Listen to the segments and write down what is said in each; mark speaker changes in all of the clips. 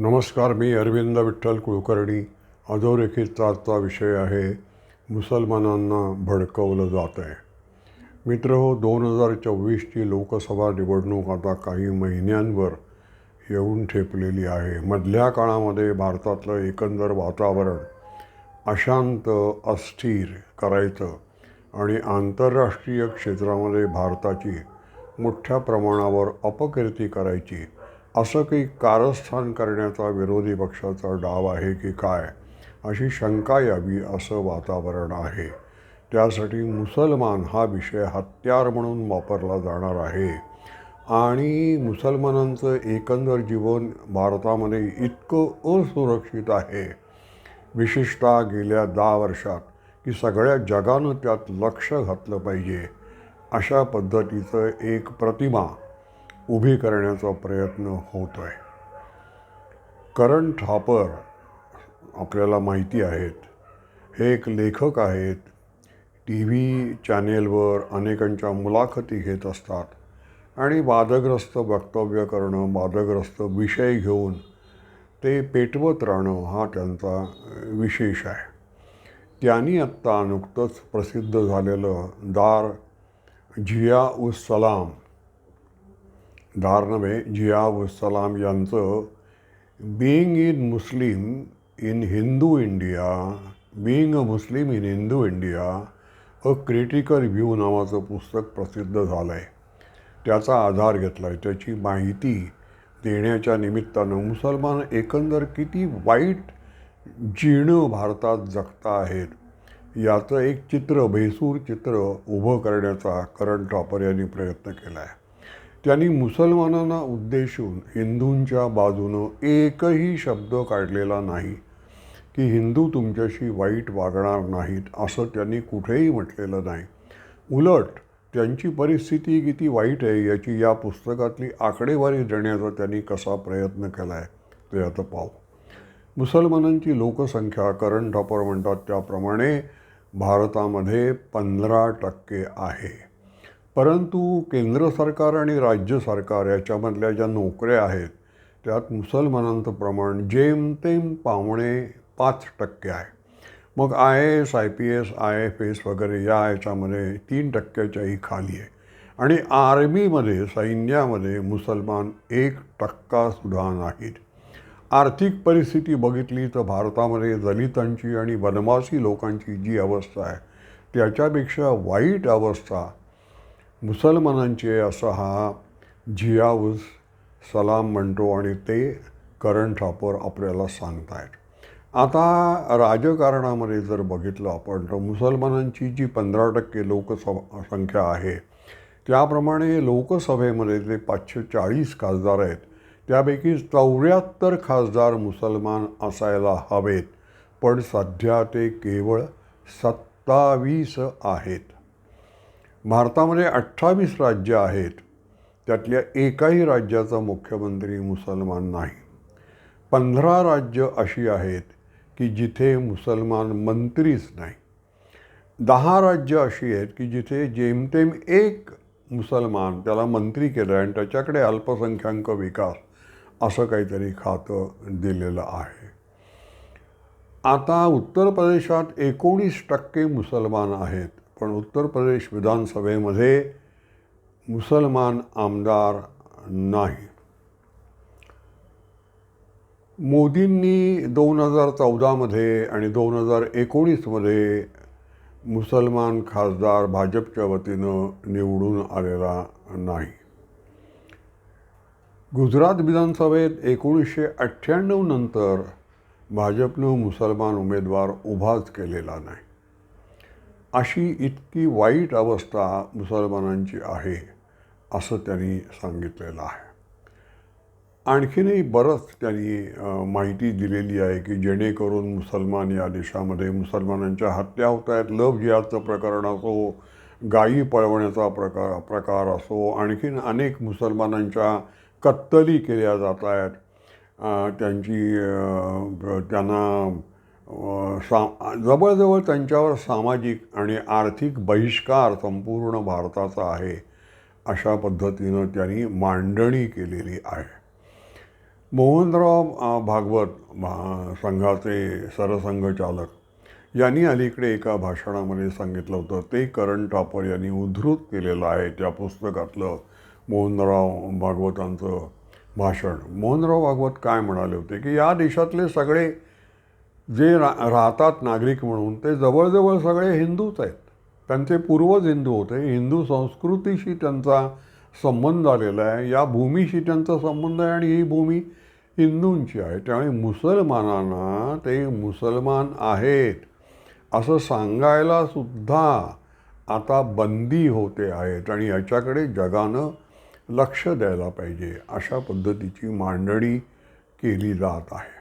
Speaker 1: नमस्कार मी अरविंद विठ्ठल कुलकर्णी. अधोरेखित आजचा विषय आहे मुसलमानांना भडकवलं जात आहे मित्र हो दोन हजार चोवीसची लोकसभा निवडणूक आता काही महिन्यांवर येऊन ठेपलेली आहे. मधल्या काळामध्ये भारतातलं एकंदर वातावरण अशांत अस्थिर करायचं आणि आंतरराष्ट्रीय क्षेत्रामध्ये भारताची मोठ्या प्रमाणावर अपकीर्ती करायची असं काही कारस्थान करण्याचा विरोधी पक्षाचा डाव आहे की काय अशी शंका यावी असं वातावरण आहे. त्यासाठी मुसलमान हा विषय हत्यार म्हणून वापरला जाणार आहे. आणि मुसलमानांचं एकंदर जीवन भारतामध्ये इतकं असुरक्षित आहे. विशेषतः गेल्या दहा वर्षात की सगळ्या जगानं त्यात लक्ष घातलं पाहिजे. अशा पद्धतीचं एक प्रतिमा उभी करण्याचा प्रयत्न होतो आहे करण थापर आपल्याला माहिती आहेत. हे एक लेखक आहेत. टी व्ही चॅनेलवर अनेकांच्या मुलाखती घेत असतात आणि वादग्रस्त वक्तव्य करणं वादग्रस्त विषय घेऊन ते पेटवत राहणं हा त्यांचा विशेष आहे. त्यांनी आत्ता नुकतंच प्रसिद्ध झालेलं दार जिया उस सलाम दार नव्हे जिया सलाम यांचं being in Muslim in Hindu India being a Muslim in Hindu India a critical view नावाचं पुस्तक प्रसिद्ध झालं आहे त्याचा आधार घेतला आहे त्याची माहिती देण्याच्या निमित्तानं मुसलमान एकंदर किती वाईट जीर्ण भारतात जगता आहेत याचं एक चित्र भेसूर चित्र उभं करण्याचा करण टॉपर यांनी प्रयत्न केला आहे त्यांनी मुसलमानांना उद्देशून हिंदूंच्या बाजूनं एकही शब्द काढलेला नाही की हिंदू तुमच्याशी वाईट वागणार नाहीत असं त्यांनी कुठेही म्हटलेलं नाही. उलट त्यांची परिस्थिती किती वाईट आहे याची या पुस्तकातली आकडेवारी देण्याचा त्यांनी कसा प्रयत्न केला आहे ते आता पाहू. मुसलमानांची लोकसंख्या करण टॉपर म्हणतात त्याप्रमाणे भारतामध्ये पंधरा टक्के आहे. परंतु केंद्र सरकार आणि राज्य सरकार याच्यामधल्या ज्या नोकऱ्या आहेत त्यात मुसलमानांचं प्रमाण जेमतेम पावणे पाच टक्के आहे. मग I A S I P S I F S वगैरे या याच्यामध्ये तीन टक्क्याच्याही खाली आहे. आणि आर्मीमध्ये सैन्यामध्ये मुसलमान एक टक्कासुद्धा नाहीत. आर्थिक परिस्थिती बघितली तर भारतामध्ये दलितांची आणि बनवासी लोकांची जी अवस्था आहे त्याच्यापेक्षा वाईट अवस्था मुसलमानांचे असा हा जियाऊस सलाम म्हणतो आणि ते करण ठापर आपल्याला सांगतायत. आता राजकारणामध्ये जर बघितलं आपण तर मुसलमानांची जी पंधरा टक्के लोकसभा संख्या आहे त्याप्रमाणे लोकसभेमध्ये जे पाचशे चाळीस खासदार आहेत त्यापैकी चौऱ्याहत्तर खासदार मुसलमान असायला हवेत. पण सध्या ते केवळ सत्तावीस आहेत. भारतामध्ये अठ्ठावीस राज्य आहेत. त्यातल्या एकाही राज्याचा मुख्यमंत्री मुसलमान नाही. पंधरा राज्य अशी आहेत की जिथे मुसलमान मंत्रीच नाही. दहा राज्य अशी आहेत की जिथे जेमतेम एक मुसलमान त्याला मंत्री केलं आणि त्याच्याकडे अल्पसंख्याक विकास असं काहीतरी खातं दिलेलं आहे. आता उत्तर प्रदेशात एकोणीस टक्के मुसलमान आहेत. पण उत्तर प्रदेश विधानसभेमध्ये मुसलमान आमदार नाही. मोदींनी दोन हजार चौदामध्ये आणि दोन हजार एकोणीसमध्ये मुसलमान खासदार भाजपच्या वतीनं निवडून आलेला नाही. गुजरात विधानसभेत एकोणीसशे अठ्ठ्याण्णव नंतर भाजपनं मुसलमान उमेदवार उभाच केलेला नाही. अशी इतकी वाईट अवस्था मुसलमानांची आहे असं त्यांनी सांगितलेलं आहे. आणखीनही बरंच त्यांनी माहिती दिलेली आहे की जेणेकरून मुसलमान या देशामध्ये मुसलमानांच्या हत्या होत आहेत लव जिहादचं प्रकरण असो गायी पळवण्याचा प्रकार प्रकार असो आणखीन अनेक मुसलमानांच्या कत्तली केल्या जात आहेत. त्यांची त्यांना सा जवळजवळ त्यांच्यावर सामाजिक आणि आर्थिक बहिष्कार संपूर्ण भारताचा आहे अशा पद्धतीनं त्यांनी मांडणी केलेली आहे. मोहनराव भागवत भा- संघाचे सरसंघचालक यांनी अलीकडे एका भाषणामध्ये सांगितलं होतं. ते करण टापर यांनी उद्धृत केलेलं आहे त्या पुस्तकातलं मोहनराव भागवतांचं भाषण. मोहनराव भागवत काय म्हणाले होते की या देशातले सगळे जे रा राहतात नागरिक म्हणून ते जवळजवळ सगळे हिंदूच आहेत. त्यांचे पूर्वज हिंदू होते. हिंदू संस्कृतीशी त्यांचा संबंध आलेला आहे. या भूमीशी त्यांचा संबंध आहे आणि ही भूमी हिंदूंची आहे. त्यामुळे मुसलमानांना ते मुसलमान आहेत. असं सांगायला सुद्धा आता बंदी होते आहेत आणि याच्याकडे जगानं लक्ष द्यायला पाहिजे अशा पद्धतीची मांडणी केली जात आहे.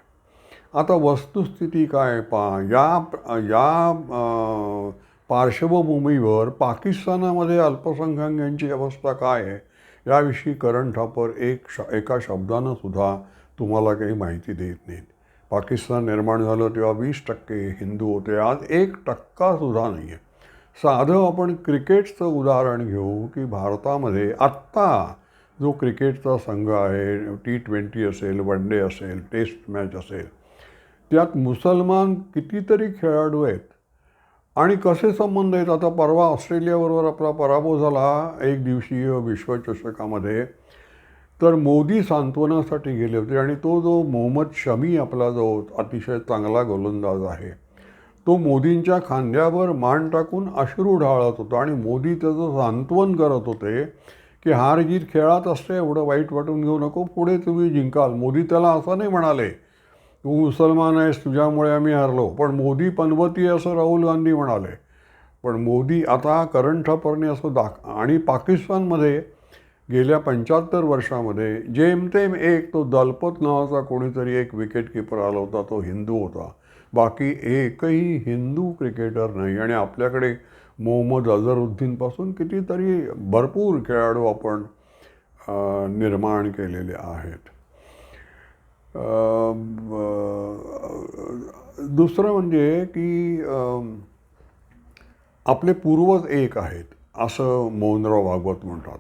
Speaker 1: आता वस्तुस्थिती काय पा या या पार्श्वभूमीवर पाकिस्तानामध्ये अल्पसंख्याकांची अवस्था काय आहे याविषयी करण ठापर एक श एका शब्दानं सुद्धा तुम्हाला काही माहिती देत नाहीत. पाकिस्तान निर्माण झालं तेव्हा वीस टक्के हिंदू होते आज एक टक्कासुद्धा नाही आहे साधं आपण क्रिकेटचं उदाहरण घेऊ की भारतामध्ये आत्ता जो क्रिकेटचा संघ आहे टी ट्वेंटी असेल वन डे असेल टेस्ट मॅच असेल त्यात मुसलमान कितीतरी खेळाडू आहेत. आणि कसे संबंध आहेत? आता परवा ऑस्ट्रेलियाबरोबर आपला पराभव झाला एक दिवसीय विश्वचषकामध्ये. तर मोदी सांत्वनासाठी गेले होते आणि तो जो मोहम्मद शमी आपला जो अतिशय चांगला गोलंदाज आहे तो मोदींच्या खांद्यावर मान टाकून अश्रू ढाळत होता आणि मोदी त्याचं सांत्वन करत होते की हार जीत खेळात असते एवढं वाईट वाटून घेऊ नको पुढे तुम्ही जिंकाल. मोदी त्याला असं नाही म्हणाले तू मुसलमान आहेस तुझ्यामुळे आम्ही हरलो. पण मोदी पनवती असं राहुल गांधी म्हणाले. पण मोदी आता करण ठपरने असं दाख आणि पाकिस्तानमध्ये गेल्या पंच्याहत्तर वर्षामध्ये जेमतेम एक तो दलपत नावाचा कोणीतरी एक विकेट किपर आला होता तो हिंदू होता. बाकी एकही हिंदू क्रिकेटर नाही. आणि आपल्याकडे मोहम्मद अझरुद्दीनपासून कितीतरी भरपूर खेळाडू आपण निर्माण केलेले आहेत. दुसरं म्हणजे की आपले पूर्वज एक आहेत असं मोहनराव भागवत म्हणतात.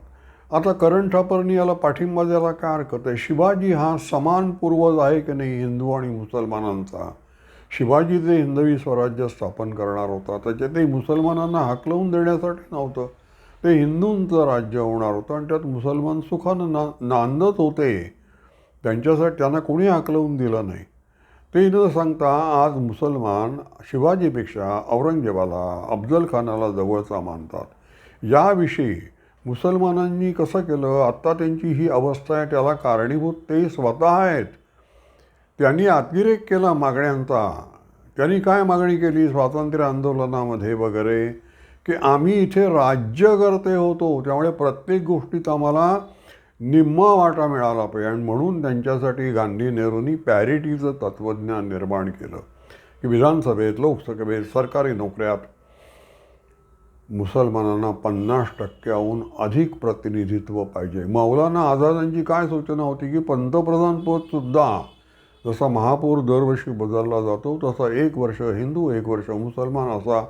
Speaker 1: आता करण ठापरनी याला पाठिंबा द्यायला काय हरकत आहे? शिवाजी हा समान पूर्वज आहे की नाही हिंदू आणि मुसलमानांचा? शिवाजी जे हिंदवी स्वराज्य स्थापन करणार होता त्याचे ते मुसलमानांना हाकलवून देण्यासाठी नव्हतं. ते हिंदूंचं राज्य होणार होतं आणि त्यात मुसलमान सुखानं ना नांदत होते. त्यांच्यासाठी त्यांना कोणी आकलवून दिलं नाही. ते न सांगता आज मुसलमान शिवाजीपेक्षा औरंगजेबाला अफजल खानाला जवळचा मानतात. याविषयी मुसलमानांनी कसं केलं? आत्ता त्यांची ही अवस्था आहे त्याला कारणीभूत ते स्वतः आहेत. त्यांनी अतिरेक केला मागण्यांचा. त्यांनी काय मागणी केली? स्वातंत्र्य आंदोलनामध्ये वगैरे की आम्ही इथे राज्यकर्ते होतो. त्यामुळे प्रत्येक गोष्टीत आम्हाला निम्मा वाटा मिळाला पाहिजे. आणि म्हणून त्यांच्यासाठी गांधी नेहरूंनी पॅरिटीचं तत्त्वज्ञान निर्माण केलं. की विधानसभेत लोकसभेत सरकारी नोकऱ्यात मुसलमानांना पन्नास टक्क्याहून अधिक प्रतिनिधित्व पाहिजे. मौलाना आझादांची काय सूचना होती की पंतप्रधानपदसुद्धा जसा महापौर दरवर्षी बदलला जातो तसा एक वर्ष हिंदू एक वर्ष मुसलमान असा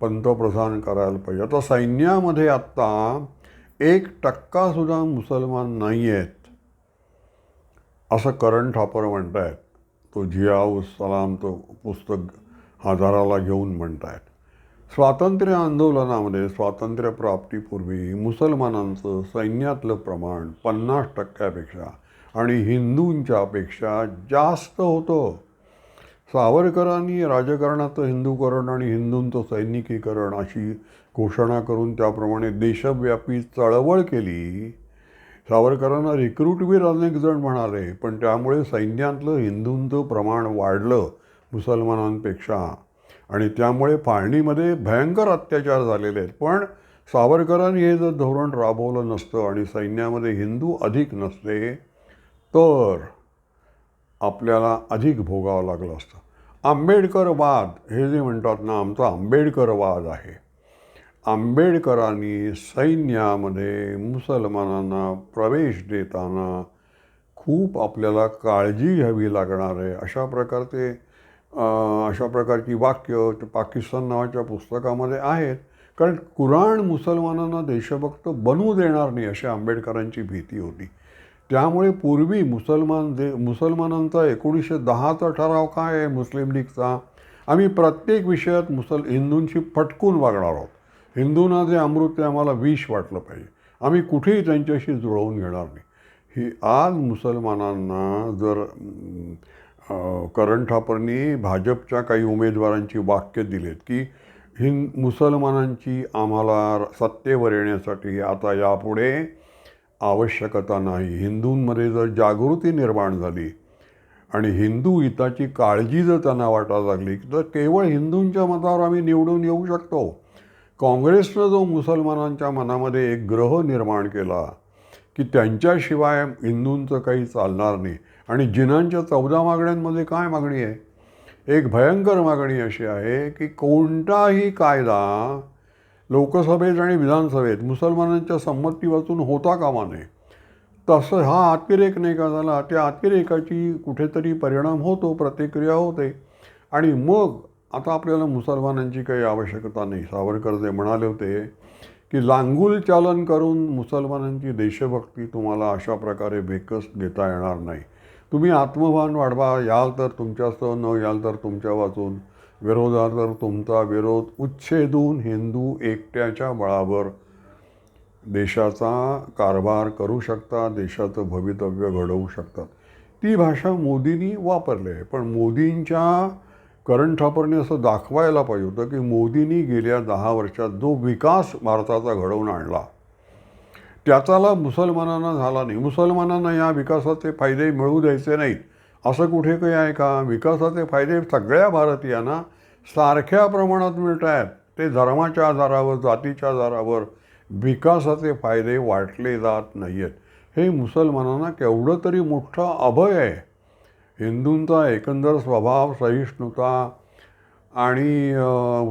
Speaker 1: पंतप्रधान करायला पाहिजे. आता सैन्यामध्ये आत्ता एक टक्कासुद्धा मुसलमान नाही आहेत असं करण ठापर म्हणत आहेत तो जियाउस सलाम तो पुस्तक हजाराला घेऊन म्हणतायत. स्वातंत्र्य आंदोलनामध्ये स्वातंत्र्य प्राप्तीपूर्वी मुसलमानांचं सैन्यातलं प्रमाण पन्नास टक्क्यापेक्षा आणि हिंदूंच्यापेक्षा जास्त होतं. सावरकरांनी राजकारणाचं हिंदूकरण आणि हिंदूंचं सैनिकीकरण अशी घोषणा करून त्याप्रमाणे देशव्यापी चळवळ केली. सावरकरांना रिक्रूटवीर अनेक जण म्हणाले पण त्यामुळे सैन्यातलं हिंदूंचं प्रमाण वाढलं मुसलमानांपेक्षा. आणि त्यामुळे फाळणीमध्ये भयंकर अत्याचार झालेले आहेत. पण सावरकरांनी हे जर धोरण राबवलं नसतं आणि सैन्यामध्ये हिंदू अधिक नसते तर आपल्याला अधिक भोगावं लागलं असतं. आंबेडकरवाद हे जे म्हणतात ना आमचा आंबेडकरवाद आहे. आंबेडकरांनी सैन्यामध्ये मुसलमानांना प्रवेश देताना खूप आपल्याला काळजी घ्यावी लागणार आहे. अशा प्रकारचे अशा प्रकारची वाक्य ते पाकिस्तान नावाच्या पुस्तकामध्ये आहेत. कारण कुराण मुसलमानांना देशभक्त बनवू देणार नाही अशी आंबेडकरांची भीती होती. त्यामुळे पूर्वी मुसलमान दे मुसलमानांचा एकोणीसशे दहाचा ठराव काय आहे मुस्लिम लीगचा? आम्ही प्रत्येक विषयात मुसल हिंदूंशी फटकून वागणार आहोत. हिंदूंना जे अमृत ते आम्हाला विष वाटलं पाहिजे. आम्ही कुठेही त्यांच्याशी जुळवून घेणार नाही. ही आज मुसलमानांना जर करण ठापरनी भाजपच्या काही उमेदवारांची वाक्य दिलेत की हिंद मुसलमानांची आम्हाला सत्तेवर येण्यासाठी आता यापुढे आवश्यकता नाही. हिंदूंमध्ये जर जागृती निर्माण झाली आणि हिंदू हिताची काळजी जर त्यांना वाटायला लागली तर केवळ हिंदूंच्या मतावर आम्ही निवडून येऊ शकतो. काँग्रेसनं जो मुसलमानांच्या मनामध्ये एक ग्रह निर्माण केला की त्यांच्याशिवाय हिंदूंचं काही चालणार नाही. आणि जिनांच्या चौदा मागण्यांमध्ये काय मागणी आहे? एक भयंकर मागणी अशी आहे की कोणताही कायदा लोकसभेत आणि विधानसभेत मुसलमानांच्या संमती वाचून होता कामा नये. तसं हा अतिरेक नाही का झाला? त्या अतिरेकाची कुठेतरी परिणाम होतो प्रतिक्रिया होते. आणि मग आता आपल्याला मुसलमानांची काही आवश्यकता नाही. सावरकर जे म्हणाले होते की लांगूल चालन करून मुसलमानांची देशभक्ती तुम्हाला अशा प्रकारे बेकस घेता येणार नाही. तुम्ही आत्मभान वाढवा. याल तर तुमच्यासह न याल तर तुमच्या वाचून विरोधात तर तुमचा विरोध उच्छेदून हिंदू एकट्याच्या बळावर. देशाचा कारभार करू शकतात देशाचं भवितव्य घडवू शकतात. ती भाषा मोदींनी वापरली आहे पण मोदींच्या करण ठापरने असं दाखवायला पाहिजे होतं की मोदींनी गेल्या दहा वर्षात जो विकास भारताचा घडवून आणला त्याचाला मुसलमानांना झाला नाही. मुसलमानांना या विकासाचे फायदे मिळू द्यायचे नाहीत. असं कुठे काही आहे का? विकासाचे फायदे सगळ्या भारतीयांना सारख्या प्रमाणात मिळत आहेत. ते धर्माच्या आधारावर जातीच्या आधारावर विकासाचे फायदे वाटले जात नाही आहेत हे मुसलमानांना केवढं तरी मोठं अभय आहे. हिंदूंचा एकंदर स्वभाव सहिष्णुता आणि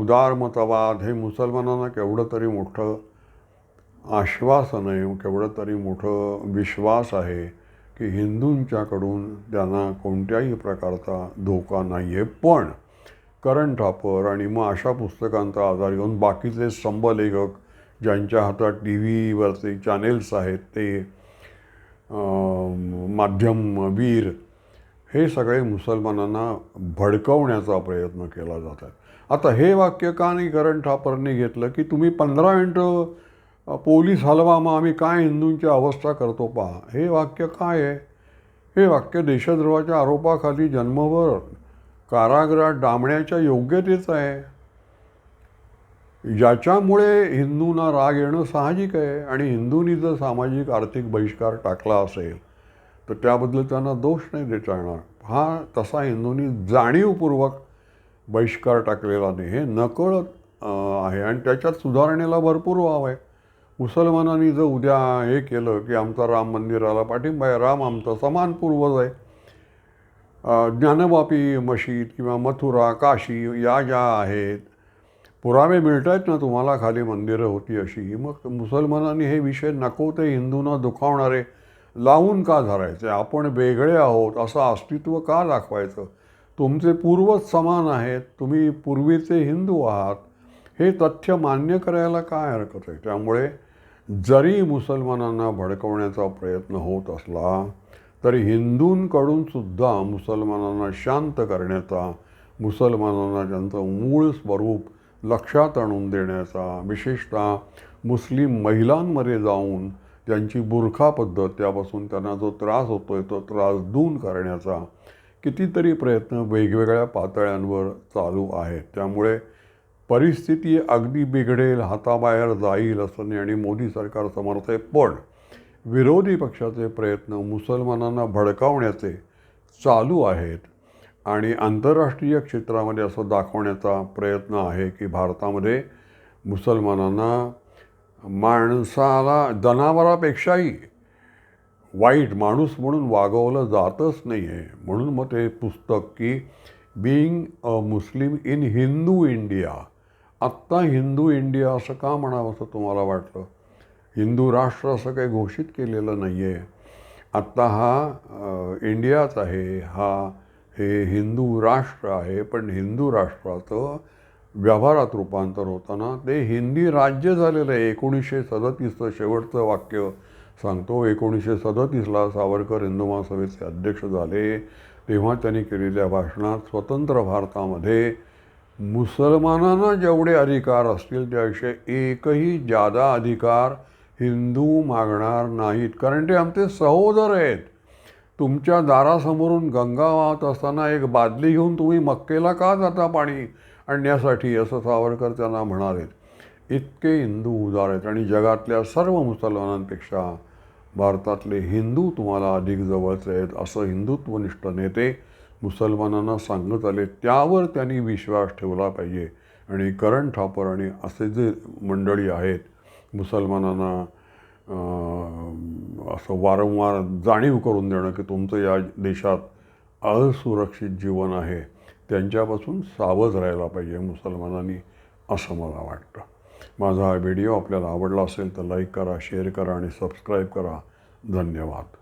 Speaker 1: उदारमतवाद हे मुसलमानांना केवढं तरी मोठं आश्वासन आहे केवढं तरी मोठं विश्वास आहे. की हिंदूंच्याकडून त्यांना कोणत्याही प्रकारचा धोका नाही आहे पण करण ठापर आणि मग अशा पुस्तकांचा आधार घेऊन बाकीचे स्तंभ लेखक ज्यांच्या हातात टी व्हीवरचे चॅनेल्स आहेत ते माध्यम वीर हे सगळे मुसलमानांना भडकवण्याचा प्रयत्न केला जात आहे. आता हे वाक्य का नाही करण ठापरने घेतलं की तुम्ही पंधरा मिनटं पोलीस हलवा मग आम्ही काय हिंदूंची अवस्था करतो पहा. हे वाक्य काय आहे? हे वाक्य देशद्रोहाच्या आरोपाखाली जन्मभर कारागृहात डांबण्याच्या योग्यतेचं आहे. ज्याच्यामुळे हिंदूंना राग येणं साहजिक आहे आणि हिंदूंनी जर सामाजिक आर्थिक बहिष्कार टाकला असेल तर त्याबद्दल त्यांना दोष नाही देता येणार. हा तसा हिंदूंनी जाणीवपूर्वक बहिष्कार टाकलेला नाही. हे नकळत आहे आणि त्याच्यात सुधारणेला भरपूर वाव आहे. मुसलमानांनी जर उद्या हे केलं की आमचा राम मंदिराला पाठिंबा आहे राम आमचा समान पूर्वज आहे. ज्ञानवापी मशीद किंवा मथुरा काशी या ज्या आहेत पुरावे मिळत आहेत ना तुम्हाला खाली मंदिरं होती अशी. मग मुसलमानांनी हे विषय नको ते हिंदूंना दुखावणारे लावून का धरायचे? आपण वेगळे आहोत असं अस्तित्व का दाखवायचं? तुमचे पूर्वज समान आहेत तुम्ही पूर्वीचे हिंदू आहात. हे तथ्य मान्य करायला काय हरकत आहे? त्यामुळे जरी मुसलमानांना भडकवण्याचा प्रयत्न होत असला तरी हिंदूंकडून सुद्धा मुसलमानांना शांत करण्याचा मुसलमानांना त्यांचं मूळ स्वरूप लक्षात आणून देण्याचा विशेषतः मुस्लिम महिलांमध्ये जाऊन त्यांची बुरखा पद्धत त्यापासून त्यांना जो त्रास होतो आहे तो त्रास दून करण्याचा कितीतरी प्रयत्न वेगवेगळ्या पातळ्यांवर चालू आहेत. त्यामुळे परिस्थिती अगदी बिघडेल हाताबाहेर जाईल असं नाही आणि मोदी सरकार समर्थ आहे. पण विरोधी पक्षाचे प्रयत्न मुसलमानांना भडकावण्याचे चालू आहेत आणि आंतरराष्ट्रीय क्षेत्रामध्ये असं दाखवण्याचा प्रयत्न आहे की भारतामध्ये मुसलमानांना माणसाला जनावरापेक्षाही वाईट माणूस म्हणून वागवलं जातच नाही आहे म्हणून मग ते पुस्तक की being a Muslim in Hindu India आत्ता हिंदू इंडिया असं का म्हणावं असं तुम्हाला वाटलं? हिंदू राष्ट्र असं काही घोषित केलेलं नाही आहे आत्ता हा इंडियाच आहे. हा हे हिंदू राष्ट्र आहे. पण हिंदू राष्ट्राचं व्यवहारात रूपांतर होताना ते हिंदी राज्य झालेलं आहे. एकोणीसशे सदतीसचं शेवटचं वाक्य सांगतो. एकोणीसशे सदतीसला सावरकर हिंदू महासभेचे अध्यक्ष झाले. तेव्हा त्यांनी केलेल्या भाषणात स्वतंत्र भारतामध्ये मुसलमानांना जेवढे अधिकार असतील त्याविषयी एकही जादा अधिकार हिंदू मागणार नाहीत. कारण ते आमचे सहोदर आहेत. तुमच्या दारासमोरून गंगा वाहत असताना एक बादली घेऊन तुम्ही मक्केला का जाता पाणी आणण्यासाठी? असं सावरकर त्यांना म्हणाले इतके हिंदू उदार आहेत आणि जगातल्या सर्व मुसलमानांपेक्षा भारतातले हिंदू तुम्हाला अधिक जवळचे आहेत असं हिंदुत्वनिष्ठ नेते मुसलमानांना सांगत आले त्यावर त्यांनी विश्वास ठेवला पाहिजे. आणि करण ठापर आणि असे जे मंडळी आहेत मुसलमानांना असं वारंवार जाणीव करून देणं की तुमचं या देशात असुरक्षित जीवन आहे त्यांच्यापासून सावध राहायला पाहिजे मुसलमानांनी असं मला वाटतं. माझा हा व्हिडिओ आपल्याला आवडला असेल तर लाईक करा शेअर करा आणि सबस्क्राईब करा. धन्यवाद.